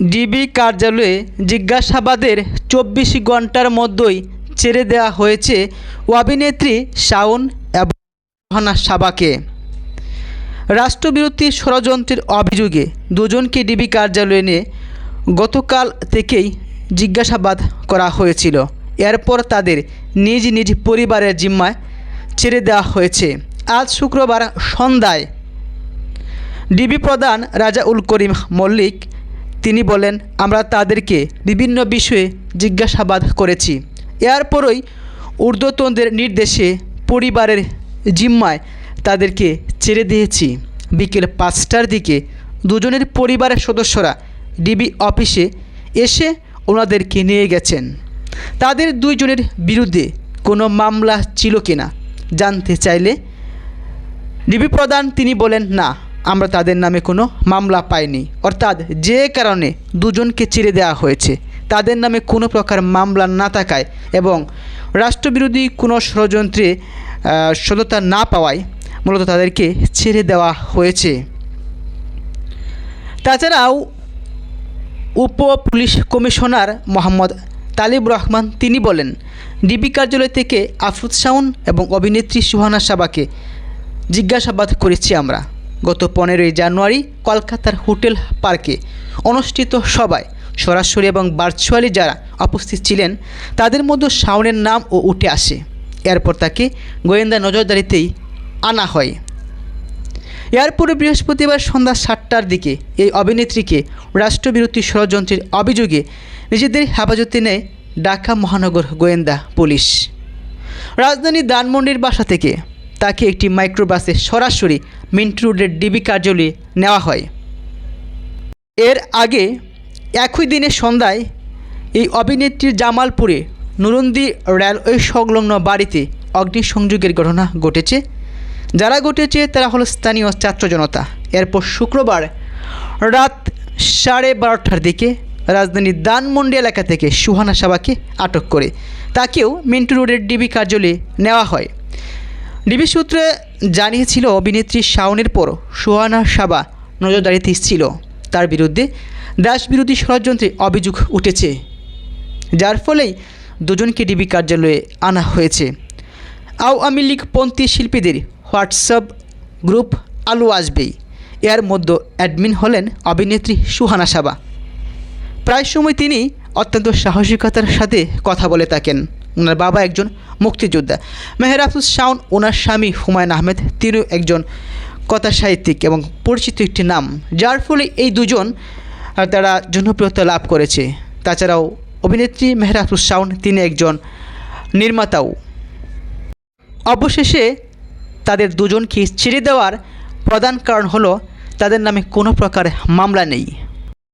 DB কার্যালয়ে জিজ্ঞাসাবাদের চব্বিশ ঘণ্টার মধ্যেই ছেড়ে দেওয়া হয়েছে অভিনেত্রী শাওন এবং রোহানা সাবাকে। রাষ্ট্রবিরোধী ষড়যন্ত্রের অভিযোগে দুজনকে ডিবি কার্যালয়ে নিয়ে গতকাল থেকেই জিজ্ঞাসাবাদ করা হয়েছিল। এরপর তাদের নিজ নিজ পরিবারের জিম্মায় ছেড়ে দেওয়া হয়েছে। আজ শুক্রবার সন্ধ্যায় ডিবি প্রধান রাজাউল করিম মল্লিক তিনি বলেন, আমরা তাদেরকে বিভিন্ন বিষয়ে জিজ্ঞাসাবাদ করেছি। এরপরই ঊর্ধ্বতনদের নির্দেশে পরিবারের জিম্মায় তাদেরকে ছেড়ে দিয়েছি। বিকেল পাঁচটার দিকে দুজনের পরিবারের সদস্যরা ডিবি অফিসে এসে ওনাদেরকে নিয়ে গেছেন। তাদের দুইজনের বিরুদ্ধে কোনো মামলা ছিল কিনা জানতে চাইলে ডিবি প্রধান তিনি বলেন, না। আমরা তাদের নামে কোনো মামলা পাইনি। অর্থাৎ যে কারণে দুজনকে ছেড়ে দেওয়া হয়েছে, তাদের নামে কোনো প্রকার মামলা না থাকায় এবং রাষ্ট্রবিরোধী কোনো ষড়যন্ত্রে সততা না পাওয়ায় মূলত তাদেরকে ছেড়ে দেওয়া হয়েছে। তাছাড়াও উপ পুলিশ কমিশনার মোহাম্মদ তালিব রহমান তিনি বলেন, ডিবি কার্যালয় থেকে আফরুদ শাওন এবং অভিনেত্রী সুহানা সাবাকে জিজ্ঞাসাবাদ করেছি আমরা। গত পনেরোই জানুয়ারি কলকাতার হোটেল পার্কে অনুষ্ঠিত সভায় সরাসরি এবং ভার্চুয়ালি যারা উপস্থিত ছিলেন, তাদের মধ্যে শাওনের নামও উঠে আসে। এরপর তাকে গোয়েন্দা নজরদারিতেই আনা হয়। এরপরে বৃহস্পতিবার সন্ধ্যা সাতটার দিকে এই অভিনেত্রীকে রাষ্ট্রবিরোধী ষড়যন্ত্রের অভিযোগে নিজেদের হেফাজতে নেয় ঢাকা মহানগর গোয়েন্দা পুলিশ। রাজধানীর দানমন্ডির বাসা থেকে তাকে একটি মাইক্রোবাসে সরাসরি মিন্টু রোডের ডিবি কার্যালয়ে নেওয়া হয়। এর আগে একই দিনে সন্ধ্যায় এই অভিনেত্রীর জামালপুরে নুরন্দি রেলওয়ে সংলগ্ন বাড়িতে অগ্নিসংযোগের ঘটনা ঘটেছে। যারা ঘটেছে তারা হলো স্থানীয় ছাত্র জনতা। এরপর শুক্রবার রাত সাড়ে বারোটার দিকে রাজধানীর দানমন্ডি এলাকা থেকে সুহানা সাবাকে আটক করে। তাকেও মিন্টু রোডের ডিবি কার্যালয়ে নেওয়া হয়। ডিবি সূত্রে জানিয়েছিল, অভিনেত্রী শাওনের পর সুহানা সাবা নজরদারিতে ছিল। তার বিরুদ্ধে দেশবিরোধী ষড়যন্ত্রে অভিযোগ উঠেছে, যার ফলেই দুজনকে ডিবি কার্যালয়ে আনা হয়েছে। আওয়ামী লীগপন্থী শিল্পীদের হোয়াটসঅ্যাপ গ্রুপ আলু আসবেই। এর মধ্যে অ্যাডমিন হলেন অভিনেত্রী সুহানা সাবা। প্রায় সময় তিনি অত্যন্ত সাহসিকতার সাথে কথা বলে থাকেন। ওনার বাবা একজন মুক্তিযোদ্ধা। মেহরাফুজ শাওন, ওনার স্বামী হুমায়ুন আহমেদ, তিনিও একজন কথা সাহিত্যিক এবং পরিচিত একটি নাম, যার ফলে এই দুজন তারা জনপ্রিয়তা লাভ করেছে। তাছাড়াও অভিনেত্রী মেহরাফুজ শাওন, তিনি একজন নির্মাতাও। অবশেষে তাদের দুজনকে ছেড়ে দেওয়ার প্রধান কারণ হলো, তাদের নামে কোনো প্রকার মামলা নেই।